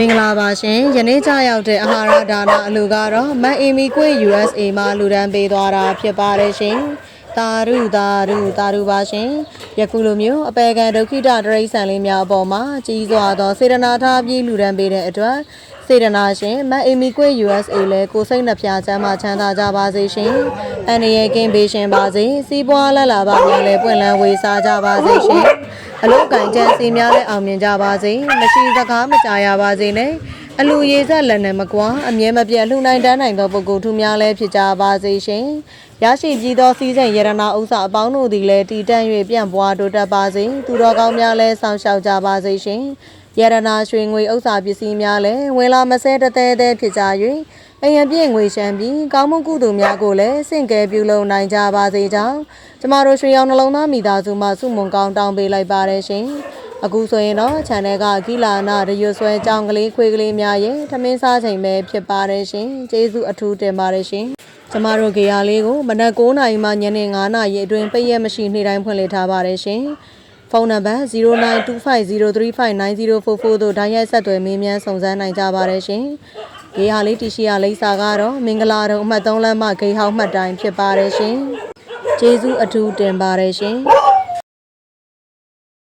မင်္ဂလာပါရှင်ယနေ့ကြရောက်တဲ့အာဟာရဒါနအလူကတော့မတ်အီမီကွေ USA မှာလူဒန်းပေးသွားတာဖြစ်ပါတယ်ရှင် တာရုတာရုတာရုပါရှင်ယခုလိုမျိုးအပေကံဒုက္ခိတတရိษံလေးများအပေါ်မှာကြီးစွာသောစေတနာထားပြီးလူဒန်းပေးတဲ့အတွက်စေတနာရှင်မတ်အီမီကွေ USA လဲကိုစိတ်နှဖျားချမ်းသာချမ်းသာကြပါစေရှင်အန္တရာယ်ကင်းပေးရှင်ပါစေစီးပွားလက်လာပါများလဲပွင့်လန်းဝေစားကြပါစေရှင်အလုတ်ကံကြံစီများလည်းအောင်မြင်ကြပါစေမရှိစကားမကြရပါစေနဲ့ အလူရည်ဆက်လက်နဲ့မကွာအမြဲမပြတ်လှူနိုင်တန်းနိုင်သောပုဂ္ဂိုလ်ထူများလည်းဖြစ်ကြပါစေရှင်ရရှိပြီးသောစီးစိမ်ယရနာဥစ္စာအပေါင်းတို့သည်လည်းတည်တံ့၍ပြန့်ပွားတိုးတက်ပါစေသူတော်ကောင်းများလည်းဆောင်ရှောက်ကြပါစေရှင်ယရနာရွှေငွေဥစ္စာပစ္စည်းများလည်းဝင်လာမဆဲတသေးသေးဖြစ်ကြ၍အယံပြည့်ငွေရှမ်းပြီးကောင်းမှုကုသိုလ်များကိုလည်းစင့်ကဲပြုလုပ်နိုင်ကြပါစေကြောင်းကျမတို့ရွှေရောင်နှလုံးသားမိသားစုမှစုမုံကောင်းတောင်းပေးလိုက်ပါတယ်ရှင် အခုဆိုရင်တော့ channel ကဂီလာနာရရွဆွဲကြောင်းကလေးခွေးကလေးများရဲ့ထမင်းစားချိန်ပဲဖြစ်ပါတယ်ရှင်ကျေးဇူးအထူးတင်ပါတယ်ရှင်ကျမတို့ဂေယာလေးကိုမနက်9:00နာရီမှညနေ9:00နာရီအတွင်းပိတ်ရက်မရှိနေ့တိုင်းဖွင့်လှစ်ထားပါတယ်ရှင်ဖုန်းနံပါတ်0925035944တို့ဓာတ်ရိုက်ဆက်သွယ်မေးမြန်းစုံစမ်းနိုင်ကြပါတယ်ရှင်။ဂေဟာလေးတီရှိယာလိပ်စာကတော့မင်္ဂလာတုံအမှတ်3လမ်းမဂေဟောက်မှတ်တိုင်းဖြစ်ပါတယ်ရှင်။ကျေးဇူးအထူးတင်ပါတယ်ရှင်။